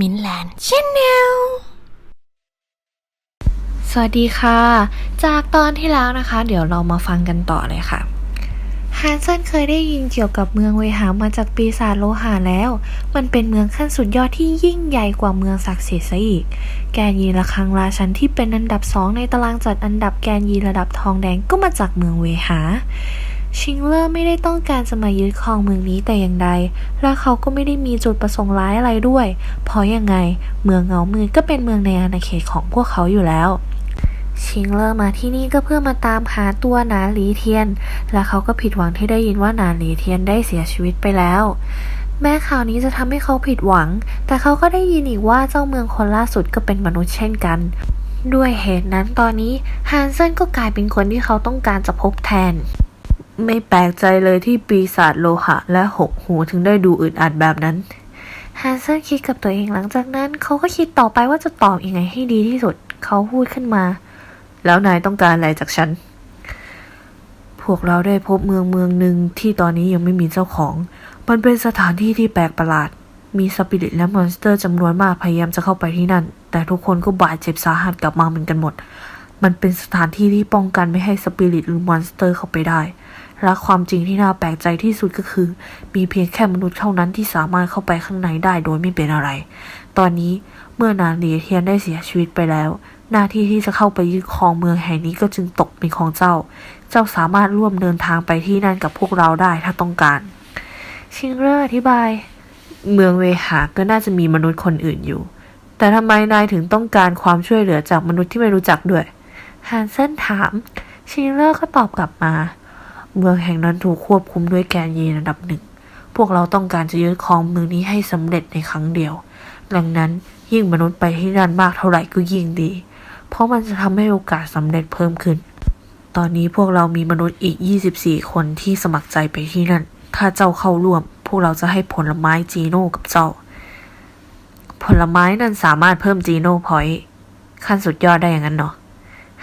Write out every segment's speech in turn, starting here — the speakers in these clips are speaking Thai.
มินแลนด์ชแนลสวัสดีค่ะ จากตอนที่แล้วนะคะ เดี๋ยวเรามาฟังกันต่อเลยค่ะฮันเซนเคยได้ยินเกี่ยวกับเมืองเวหามาจากปีศาจโลหะแล้ว มันเป็นเมืองขั้นสุดยอดที่ยิ่งใหญ่กว่าเมืองศักดิ์สิทธิ์ซะอีก แกนยีระคังราชันที่เป็นอันดับสองในตารางจัดอันดับแกนยีระดับทองแดงก็มาจากเมืองเวหา ชิงเลอร์ไม่ได้ต้องการจะมายึดครองเมืองนี้แต่อย่างใด และเขาก็ไม่ได้มีจุดประสงค์ร้ายอะไรด้วย เพราะยังไงเมืองเงามือก็เป็นเมืองในอาณาเขตของพวกเขาอยู่แล้ว ชิงเลอร์มาที่นี่ก็เพื่อมาตามหาตัวหนานหลีเทียน และเขาก็ผิดหวังที่ได้ยินว่าหนานหลีเทียนได้เสียชีวิตไปแล้วแม้ข่าวนี้จะทำให้เขาผิดหวัง แต่เขาก็ได้ยินอีกว่าเจ้าเมืองคนล่าสุดก็เป็นมนุษย์เช่นกัน ด้วยเหตุนั้นตอนนี้ฮันเซนก็กลายเป็นคนที่เขาต้องการจะพบแทน ไม่แปลกใจเลยที่ปีศาจโลหะ และหกหูถึงได้ดูอึดอัดแบบนั้นฮันเซนคิดกับตัวเองหลังจากนั้น เขาก็คิดต่อไปว่าจะตอบยังไงให้ดีที่สุด เขาพูดขึ้นมา แล้วนายต้องการอะไรจากฉัน พวกเราได้พบเมืองเมืองหนึ่งที่ตอนนี้ยังไม่มีเจ้าของ มันเป็นสถานที่ที่แปลกประหลาด มีสปิริตและมอนสเตอร์จำนวนมากพยายามจะเข้าไปที่นั่น แต่ทุกคนก็บาดเจ็บสาหัสกลับมาเหมือนกันหมด มันเป็นสถานที่ที่ป้องกันไม่ให้สปิริตหรือมอนสเตอร์เข้าไปได้ และความจริงที่น่าแปลกใจที่สุดก็คือ มีเพียงแค่มนุษย์เท่านั้นที่สามารถเข้าไปข้างในได้โดยไม่เป็นอะไร ตอนนี้เมื่อนานเหลียเทียนได้เสียชีวิตไปแล้ว หน้าที่ที่จะเข้าไปยึดครองเมืองแห่งนี้ก็จึงตกเป็นของเจ้า เจ้าสามารถร่วมเดินทางไปที่นั่นกับพวกเราได้ถ้าต้องการ ชิงเรอร์อธิบาย เมืองเวหาก็น่าจะมีมนุษย์คนอื่นอยู่ แต่ทำไมนายถึงต้องการความช่วยเหลือจากมนุษย์ที่ไม่รู้จักด้วยฮันเซนถาม ชิงเลอร์ก็ตอบกลับมา เมืองแห่งนั้นถูกควบคุมด้วยแกนเยนระดับหนึ่ง พวกเราต้องการจะยึดครองเมืองนี้ให้สำเร็จในครั้งเดียว ดังนั้นยิ่งมนุษย์ไปที่นั่นมากเท่าไหร่ก็ยิ่งดี เพราะมันจะทำให้โอกาสสำเร็จเพิ่มขึ้น ตอนนี้พวกเรามีมนุษย์อีก 24 คนที่สมัครใจไปที่นั่น ถ้าเจ้าเข้าร่วม พวกเราจะให้ผลไม้จีโน่กับเจ้า ผลไม้นั้นสามารถเพิ่มจีโน่พอยต์ขั้นสุดยอดได้อย่างนั้นเนาะ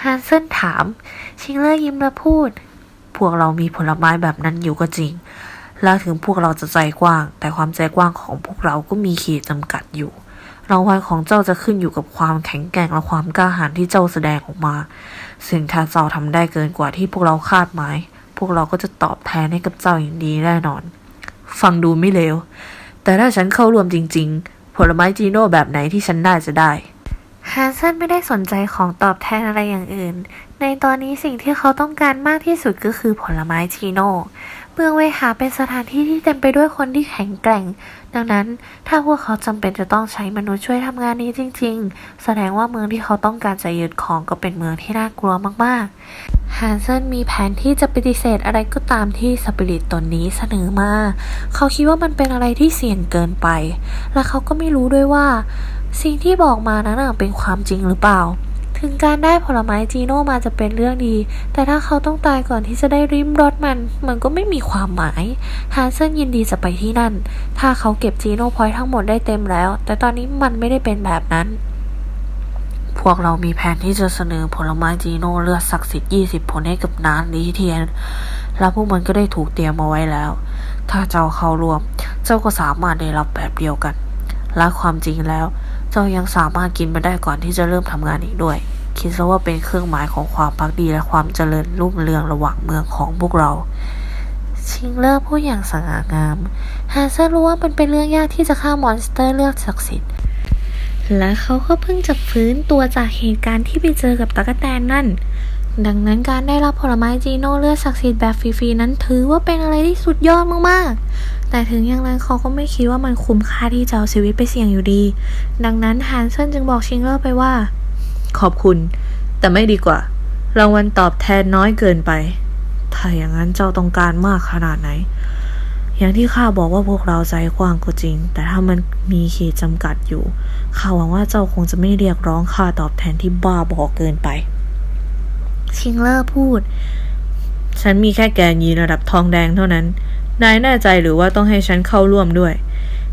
ฮันเซนถาม ชิงเลอร์ยิ้มและพูด พวกเรามีผลไม้แบบนั้นอยู่ก็จริง แล้วถึงพวกเราจะใจกว้าง แต่ความใจกว้างของพวกเราก็มีขีดจำกัดอยู่รางวัลของเจ้าจะขึ้นอยู่กับความแข็งแกร่งและความกล้าหาญที่เจ้าแสดงออกมาซึ่งถ้าเจ้าทำได้เกินกว่าที่พวกเราคาดหมาย พวกเราก็จะตอบแทนให้กับเจ้าอย่างดีแน่นอน ฟังดูไม่เลว แต่ถ้าฉันเข้าร่วมจริง ๆ ผลไม้จีโน่แบบไหนที่ฉันได้จะได้ ฮันเซนไม่ได้สนใจของตอบแทนอะไรอย่างอื่น ในตอนนี้สิ่งที่เขาต้องการมากที่สุดก็คือผลไม้ชีโน่ เมืองเวหาเป็นสถานที่ที่เต็มไปด้วยคนที่แข็งแกร่ง ดังนั้นถ้าพวกเขาจำเป็นจะต้องใช้มนุษย์ช่วยทำงานนี้จริง ๆ แสดงว่าเมืองที่เขาต้องการจะยึดของก็เป็นเมืองที่น่ากลัวมากๆฮันเซนมีแผนที่จะปฏิเสธอะไรก็ตามที่สปิริตตนนี้เสนอมา เขาคิดว่ามันเป็นอะไรที่เสี่ยงเกินไป และเขาก็ไม่รู้ด้วยว่า สิ่งที่บอกมานั้นเป็นความจริงหรือเปล่า ถึงการได้ผลไม้จีโน่มาจะเป็นเรื่องดี แต่ถ้าเขาต้องตายก่อนที่จะได้ริมรสมัน มันก็ไม่มีความหมายฮันเซนยินดีจะไปที่นั่น ถ้าเขาเก็บจีโน่พอยทั้งหมดได้เต็มแล้ว แต่ตอนนี้มันไม่ได้เป็นแบบนั้นพวกเรามีแผนที่จะเสนอผลไม้จีโน่เลือดศักดิ์สิทธิ์ 20 ผลให้กับนานลีเทียน และพวกมันก็ได้ถูกเตรียมมาไว้แล้ว ถ้าเจ้าเข้าร่วม เจ้าก็สามารถได้รับแบบเดียวกัน และความจริงแล้ว เจ้ายังสามารถกินมาได้ก่อนที่จะเริ่มทำงานอีกด้วย คิดซะว่าเป็นเครื่องหมายของความพักดีและความเจริญรุ่งเรืองระหว่างเมืองของพวกเรา ชิงเลอร์พูดอย่างสง่างามฮาเซอร์รู้ว่ามันเป็นเรื่องยากที่จะฆ่ามอนสเตอร์เลือดศักดิ์สิทธิ์และเขาก็เพิ่งจะฟื้นตัวจากเหตุการณ์ที่ไปเจอกับตะกแตนนั่น ดังนั้นการได้รับผลไม้จีโน่เลือดศักดิ์สิทธิ์แบบฟรีๆนั้นถือว่าเป็นอะไรที่สุดยอดมากๆ แต่ถึงอย่างนั้นเขาก็ไม่คิดว่ามันคุ้มค่าที่จะเอาชีวิตไปเสี่ยงอยู่ดี ดังนั้นฮันเซนจึงบอกชิงเลอร์ไปว่า ขอบคุณ แต่ไม่ดีกว่า รางวัลตอบแทนน้อยเกินไป ถ้าอย่างนั้นเจ้าต้องการมากขนาดไหน อย่างที่ข้าบอกว่าพวกเราใจกว้างก็จริง แต่ถ้ามันมีขีดจำกัดอยู่ข้าหวังว่าเจ้าคงจะไม่เรียกร้องค่าตอบแทนที่บ้าบอเกินไป ชิงเลอร์พูด ฉันมีแค่แกนยีนระดับทองแดงเท่านั้น นายแน่ใจหรือว่าต้องให้ฉันเข้าร่วมด้วย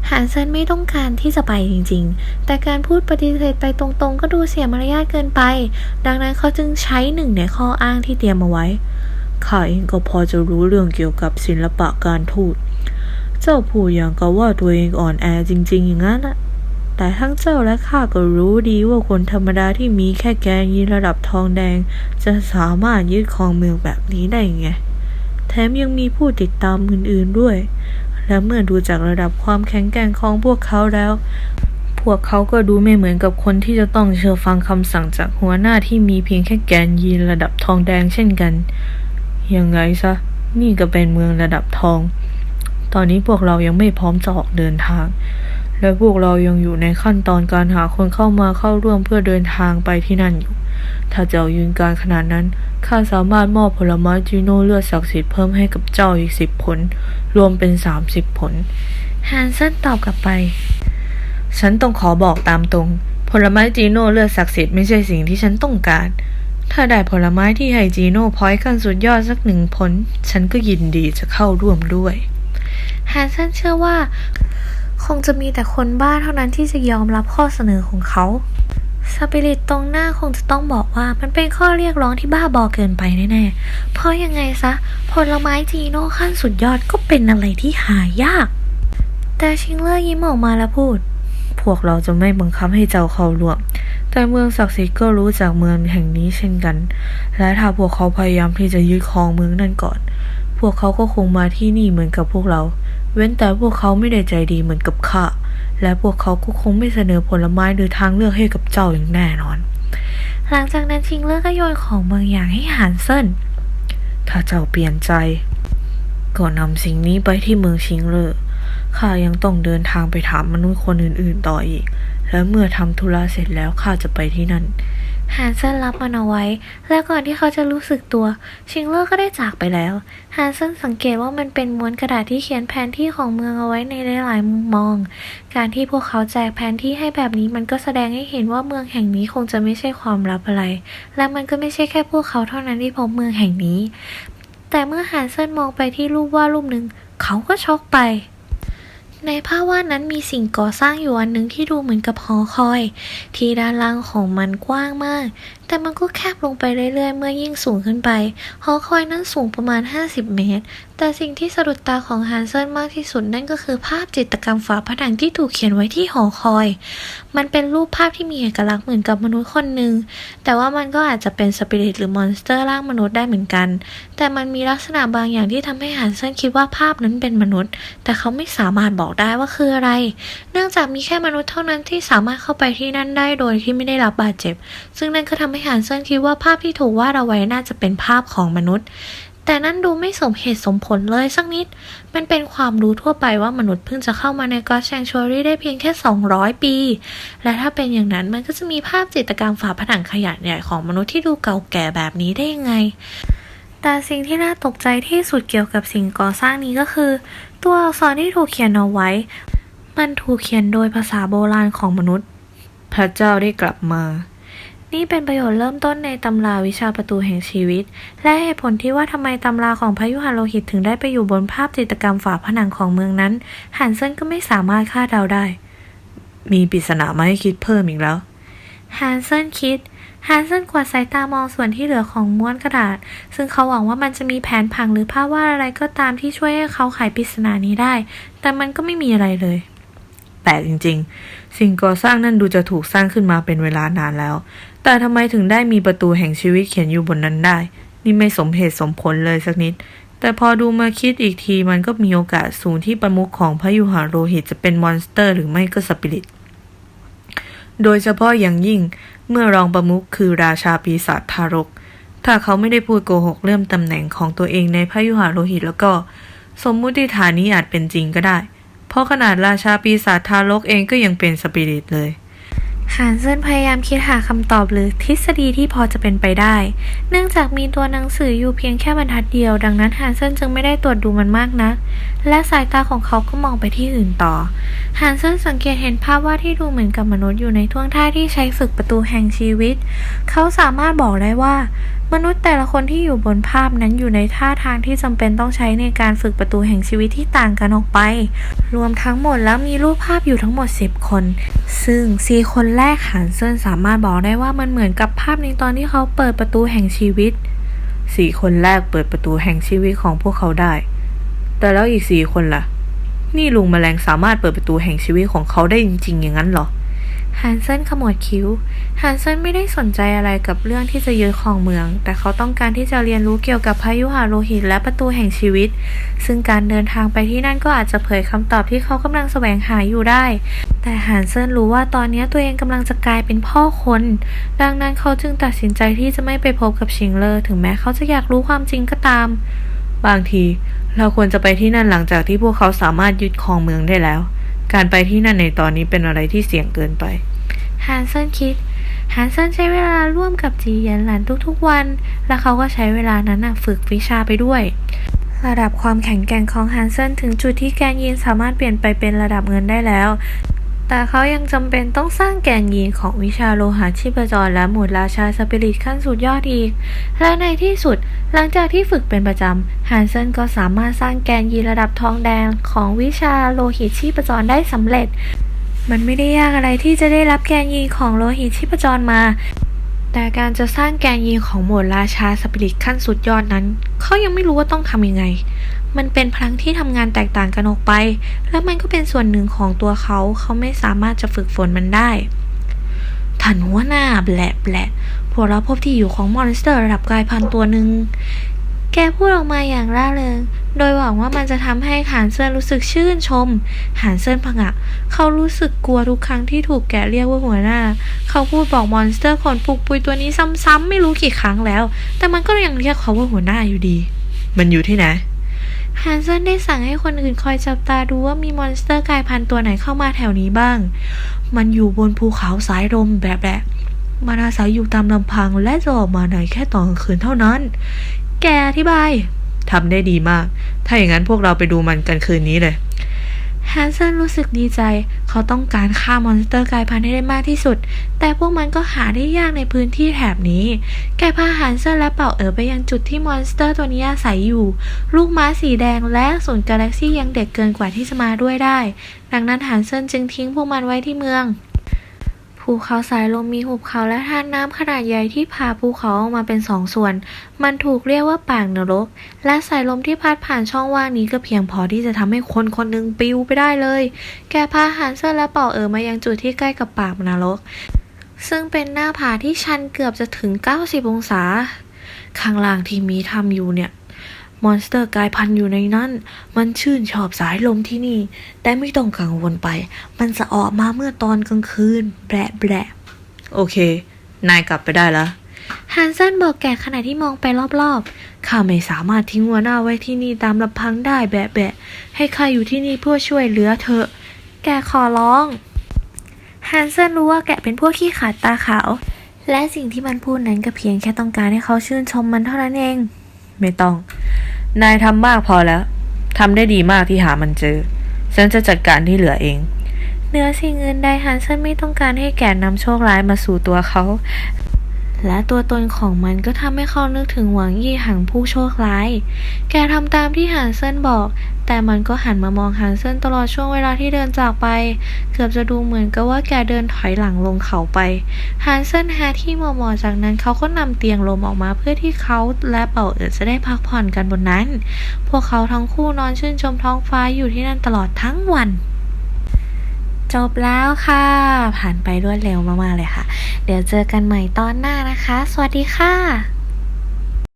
ฮันเซนไม่ต้องการที่จะไปจริงๆ แต่การพูดปฏิเสธไปตรงๆ ก็ดูเสียมารยาทเกินไป ดังนั้นเขาจึงใช้หนึ่งในข้ออ้างที่เตรียมมาไว้ข้าเองก็พอจะรู้เรื่องเกี่ยวกับศิลปะการทูต เจ้าพูดอย่างกับว่าตัวเองอ่อนแอจริงๆอย่างนั้นนะ แต่ทั้งเจ้าและข้าก็รู้ดีว่าคนธรรมดาที่มีแค่แกนยีนระดับทองแดง จะสามารถยึดครองเมืองแบบนี้ได้ไง แถมยังมีผู้ติดตามอื่นๆด้วย และเมื่อดูจากระดับความแข็งแกร่งของพวกเขาแล้ว พวกเขาก็ดูไม่เหมือนกับคนที่จะต้องเชื่อฟังคำสั่งจากหัวหน้าที่มีเพียงแค่แกนยีนระดับทองแดงเช่นกัน ยังไงซะ นี่ก็เป็นเมืองระดับทอง ตอนนี้พวกเรายังไม่พร้อมจะออกเดินทาง และพวกเรายังอยู่ในขั้นตอนการหาคนเข้ามาเข้าร่วมเพื่อเดินทางไปที่นั่นอยู่ ถ้าเจ้ายืนการขนาดนั้น ข้าสามารถมอบผลไม้จีโน่เลือดศักดิ์สิทธิ์เพิ่มให้กับเจ้าอีกสิบผล รวมเป็นสามสิบผลฮันเซนตอบกลับไป ฉันต้องขอบอกตามตรง ผลไม้จีโน่เลือดศักดิ์สิทธิ์ไม่ใช่สิ่งที่ฉันต้องการ ถ้าได้ผลไม้ที่ให้จีโน่พอยต์ขั้นสุดยอดสักหนึ่งผล ฉันก็ยินดีจะเข้าร่วมด้วยฮันเซนเชื่อว่า คงจะมีแต่คนบ้าเท่านั้นที่จะยอมรับข้อเสนอของเขาสปิริตตรงหน้าคงจะต้องบอกว่ามันเป็นข้อเรียกร้องที่บ้าบอเกินไปแน่ๆ เพราะยังไงซะ ผลไม้จีโน่ขั้นสุดยอดก็เป็นอะไรที่หายาก แต่ชิงเลอร์ยิ้มออกมาแล้วพูด พวกเราจะไม่บังคับให้เจ้าเข้าร่วม แต่เมืองศักดิ์สิทธิ์ก็รู้จักเมืองแห่งนี้เช่นกัน และถ้าพวกเขาพยายามที่จะยึดครองเมืองนั่นก่อน พวกเขาก็คงมาที่นี่เหมือนกับพวกเรา เว้นแต่พวกเขาไม่ได้ใจดีเหมือนกับข้า และพวกเขาก็คงไม่เสนอผลไม้หรือทางเลือกให้กับเจ้าอย่างแน่นอน หลังจากนั้นชิงเลอร์ก็โยนของบางอย่างให้ฮันเซนถ้าเจ้าเปลี่ยนใจ ก็นำสิ่งนี้ไปที่เมืองชิงเลอข้ายังต้องเดินทางไปถามมนุษย์คนอื่น ๆ ต่ออีก และเมื่อทำธุระเสร็จแล้วข้าจะไปที่นั่น ฮันเซนรับมันเอาไว้ และก่อนที่เขาจะรู้สึกตัว ชิงเลอร์ก็ได้จากไปแล้วฮันเซนสังเกตว่ามันเป็นม้วนกระดาษที่เขียนแผนที่ของเมืองเอาไว้ในหลายๆมุมมอง การที่พวกเขาแจกแผนที่ให้แบบนี้มันก็แสดงให้เห็นว่าเมืองแห่งนี้คงจะไม่ใช่ความลับอะไร และมันก็ไม่ใช่แค่พวกเขาเท่านั้นที่พบเมืองแห่งนี้ แต่เมื่อฮันเซนมองไปที่รูปวาดรูปหนึ่งเขาก็ช็อกไป ในภาพวาดนั้นมีสิ่งก่อสร้างอยู่อันหนึ่งที่ดูเหมือนกับหอคอย ที่ด้านล่างของมันกว้างมาก แต่มันก็แคบลงไปเรื่อยๆ เมื่อยิ่งสูงขึ้นไป หอคอยนั้นสูงประมาณ 50 เมตร แต่สิ่งที่สะดุดตาของฮันเซนมากที่สุดนั่นก็คือภาพจิตรกรรมฝาผนังที่ถูกเขียนไว้ที่หอคอย มันเป็นรูปภาพที่มีเอกลักษณ์เหมือนกับมนุษย์คนหนึ่ง แต่ว่ามันก็อาจจะเป็นสปิริตหรือมอนสเตอร์ร่างมนุษย์ได้เหมือนกัน แต่มันมีลักษณะบางอย่างที่ทำให้ฮันเซนคิดว่าภาพนั้นเป็นมนุษย์ แต่เขาไม่สามารถบอกได้ว่าคืออะไร เนื่องจากมีแค่มนุษย์เท่านั้นที่สามารถเข้าไปที่นั่นได้โดยที่ไม่ได้รับบาดเจ็บ ซึ่งนั่นก็ทำให้ฮันเซนคิดว่าภาพที่ถูกวาดเอาไว้น่าจะเป็นภาพของมนุษย์ แต่นั่นดูไม่สมเหตุสมผลเลยสักนิด มันเป็นความรู้ทั่วไปว่ามนุษย์เพิ่งจะเข้ามาในกอสแชงชวรี่ได้เพียงแค่ 200 ปี และถ้าเป็นอย่างนั้นมันก็จะมีภาพจิตรกรรมฝาผนังขนาดใหญ่ของมนุษย์ที่ดูเก่าแก่แบบนี้ได้ยังไงแต่สิ่งที่น่าตกใจที่สุดเกี่ยวกับสิ่งก่อสร้างนี้ก็คือ ตัวอักษรที่ถูกเขียนเอาไว้ มันถูกเขียนโดยภาษาโบราณของมนุษย์ พระเจ้าได้กลับมา นี่เป็นประโยชน์เริ่มต้นในตำราวิชาประตูแห่งชีวิต และเหตุผลที่ว่าทำไมตำราของพระยุหโลหิตถึงได้ไปอยู่บนภาพจิตรกรรมฝาผนังของเมืองนั้นฮันเซินก็ไม่สามารถคาดเดาได้ มีปริศนามาให้คิดเพิ่มอีกแล้วฮันเซินคิดฮันเซนกวาดสายตามองส่วนที่เหลือของม้วนกระดาษ ซึ่งเขาหวังว่ามันจะมีแผนผังหรือภาพวาดอะไรก็ตามที่ช่วยให้เขาไขปริศนานี้ได้ แต่มันก็ไม่มีอะไรเลย แปลกจริง ๆ สิ่งก่อสร้างนั่นดูจะถูกสร้างขึ้นมาเป็นเวลานานแล้ว แต่ทำไมถึงได้มีประตูแห่งชีวิตเขียนอยู่บนนั้นได้ นี่ไม่สมเหตุสมผลเลยสักนิด แต่พอดูมาคิดอีกทีมันก็มีโอกาสสูงที่ประมุขของพระยุหาโรหิตจะเป็นมอนสเตอร์ หรือไม่ก็สปิริต โดยเฉพาะอย่างยิ่งเมื่อรองประมุขคือราชาปีศาจทารก ถ้าเขาไม่ได้พูดโกหกเรื่องตำแหน่งของตัวเองในพระยุหาโรหิตแล้วก็ สมมุติฐานนี้อาจเป็นจริงก็ได้ เพราะขนาดราชาปีศาจทารกเองก็ยังเป็นสปิริตเลย ฮันเซินพยายามคิดหาคำตอบหรือทฤษฎีที่พอจะเป็นไปได้ เนื่องจากมีตัวหนังสืออยู่เพียงแค่บรรทัดเดียว ดังนั้นฮันเซินจึงไม่ได้ตรวจดูมันมากนัก และสายตาของเขาก็มองไปที่อื่นต่อฮันเซินสังเกตเห็นภาพวาดที่ดูเหมือนกับมนุษย์อยู่ในท่วงท่าที่ใช้ฝึกประตูแห่งชีวิต เขาสามารถบอกได้ว่า มนุษย์แต่ละคนที่อยู่บนภาพนั้นอยู่ในท่าทางที่จำเป็นต้องใช้ในการฝึกประตูแห่งชีวิตที่ต่างกันออกไป รวมทั้งหมดแล้วมีรูปภาพอยู่ทั้งหมด 10 คน ซึ่งสี่คนแรแรกหันเซนสามารถบอกได้ว่ามันเหมือนกับภาพในตอนที่เขาเปิดประตูแห่งชีวิตสี่คนแรกเปิดประตูแห่งชีวิตของพวกเขาได้ แต่แล้วอีกสี่คนล่ะ นี่ลุงแมลงสามารถเปิดประตูแห่งชีวิตของเขาได้จริงๆอย่างนั้นเหรอ ฮันเซนขมวดคิ้ว ฮันเซนไม่ได้สนใจอะไรกับเรื่องที่จะยึดครองเมือง แต่เขาต้องการที่จะเรียนรู้เกี่ยวกับพายุหาโลหิตและประตูแห่งชีวิต ซึ่งการเดินทางไปที่นั่นก็อาจจะเผยคำตอบที่เขากำลังแสวงหาอยู่ได้ แต่ฮันเซนรู้ว่าตอนนี้ตัวเองกำลังจะกลายเป็นพ่อคน ดังนั้นเขาจึงตัดสินใจที่จะไม่ไปพบกับชิงเลอร์ ถึงแม้เขาจะอยากรู้ความจริงก็ตาม บางที เราควรจะไปที่นั่นหลังจากที่พวกเขาสามารถยึดครองเมืองได้แล้ว การไปที่นั่นในตอนนี้เป็นอะไรที่เสี่ยงเกินไปฮันเซนคิดฮันเซนใช้เวลาร่วมกับจีเยันหลันทุกๆวัน และเขาก็ใช้เวลานั้นนะฝึกวิชาไปด้วย ระดับความแข็งแกร่งของฮันเซนถึงจุดที่แกนยีนสามารถเปลี่ยนไปเป็นระดับเงินได้แล้ว แต่เขายังจำเป็นต้องสร้างแกนยีนของวิชาโลหะชีพจรและหมุดราชาสปิริตขั้นสุดยอดอีก และในที่สุดหลังจากที่ฝึกเป็นประจำฮันเซนก็สามารถสร้างแกนยีนระดับทองแดงของวิชาโลหิตชีพจรได้สำเร็จ มันไม่ได้ยากอะไรที่จะได้รับแกนยีนของโลหิตชีพจรมา แต่การจะสร้างแกนยีนของหมวดราชาสปิริตขั้นสุดยอดนั้น เขายังไม่รู้ว่าต้องทำยังไง มันเป็นพลังที่ทำงานแตกต่างกันออกไป และมันก็เป็นส่วนหนึ่งของตัวเขา เขาไม่สามารถจะฝึกฝนมันได้ท่านหัวหน้าแบละแบละพวกเราพบที่อยู่ของมอนสเตอร์ระดับกายพันตัวหนึ่ง แกพูดออกมาอย่างร่าเริง โดยหวังว่ามันจะทำให้หานเซินรู้สึกชื่นชม หานเซินผงะ เขารู้สึกกลัวทุกครั้งที่ถูกแกเรียกว่าหัวหน้า เขาพูดบอกมอนสเตอร์ขนปุกปุยตัวนี้ซ้ำๆไม่รู้กี่ครั้งแล้ว แต่มันก็ยังเรียกเขาว่าหัวหน้าอยู่ดี มันอยู่ที่ไหน ฮันเซนได้สั่งให้คนอื่นคอยจับตาดูว่ามีมอนสเตอร์กลายพันธุ์ตัวไหนเข้ามาแถวนี้บ้าง มันอยู่บนภูเขาสายลมแบบแหละมันอาศัยอยู่ตามลำพังและจะออกมาไหนแค่ตอนกลางคืนเท่านั้น แกอธิบายทำได้ดีมาก ถ้าอย่างนั้นพวกเราไปดูมันกันคืนนี้เลย ฮันเซนรู้สึกดีใจ เขาต้องการฆ่ามอนสเตอร์กลายพันธุ์ให้ได้มากที่สุด แต่พวกมันก็หาได้ยากในพื้นที่แถบนี้ แกพาฮันเซนและเป่าเอ๋อไปยังจุดที่มอนสเตอร์ตัวนี้อาศัยอยู่ ลูกม้าสีแดงและศูนย์กาแล็กซี่ยังเด็กเกินกว่าที่จะมาด้วยได้ ดังนั้นฮันเซนจึงทิ้งพวกมันไว้ที่เมือง ภูเขาสายลมมีหุบเขาและทานน้ำขนาดใหญ่ที่พาภูเขาออกมาเป็นสองส่วน มันถูกเรียกว่าปากนรก และสายลมที่พัดผ่านช่องว่างนี้ก็เพียงพอที่จะทำให้คนคนหนึ่งปิวไปได้เลย แกพาฮันเซอร์และเป่าเอ๋อมายังจุดที่ใกล้กับปากนรก ซึ่งเป็นหน้าผาที่ชันเกือบจะถึง 90 องศา ข้างล่างที่มีทำอยู่เนี่ย มอนสเตอร์กลายพันธุ์อยู่ในนั้น มันชื่นชอบสายลมที่นี่ แต่ไม่ต้องกังวลไป มันจะออกมาเมื่อตอนกลางคืน แบะแบะโอเค นายกลับไปได้แล้วฮันเซนบอกแกขณะที่มองไปรอบๆ ข้าไม่สามารถทิ้งหัวหน้าไว้ที่นี่ตามลำพังได้แบะแบะให้ข้าอยู่ที่นี่เพื่อช่วยเหลือเธอ แกขอร้องฮันเซนรู้ว่าแกเป็นพวกขี้ขลาดตาขาว และสิ่งที่มันพูดนั้นก็เพียงแค่ต้องการให้เขาชื่นชมมันเท่านั้นเอง ไม่ต้อง นายทำมากพอแล้วทำได้ดีมากที่หามันเจอ ฉันจะจัดการที่เหลือเองเหนือสิ่งอื่นใดฮันเซนไม่ต้องการให้แกนำโชคร้ายมาสู่ตัวเขา และตัวตนของมันก็ทำให้เขานึกถึงหวังยี่หังผู้โชคร้าย แกทำตามที่ฮันเซนบอก แต่มันก็หันมามองฮันเซนตลอดช่วงเวลาที่เดินจากไป เกือบจะดูเหมือนกับว่าแกเดินถอยหลังลงเขาไปฮันเซนหาที่เหมาะๆจากนั้นเขาก็นำเตียงลมออกมาเพื่อที่เขาและเป่าเอ๋อจะได้พักผ่อนกันบนนั้น พวกเขาทั้งคู่นอนชื่นชมท้องฟ้าอยู่ที่นั่นตลอดทั้งวันจบแล้วค่ะ ผ่านไปรวดเร็วมาก ๆ เลยค่ะ เดี๋ยวเจอกันใหม่ตอนหน้านะคะ สวัสดีค่ะ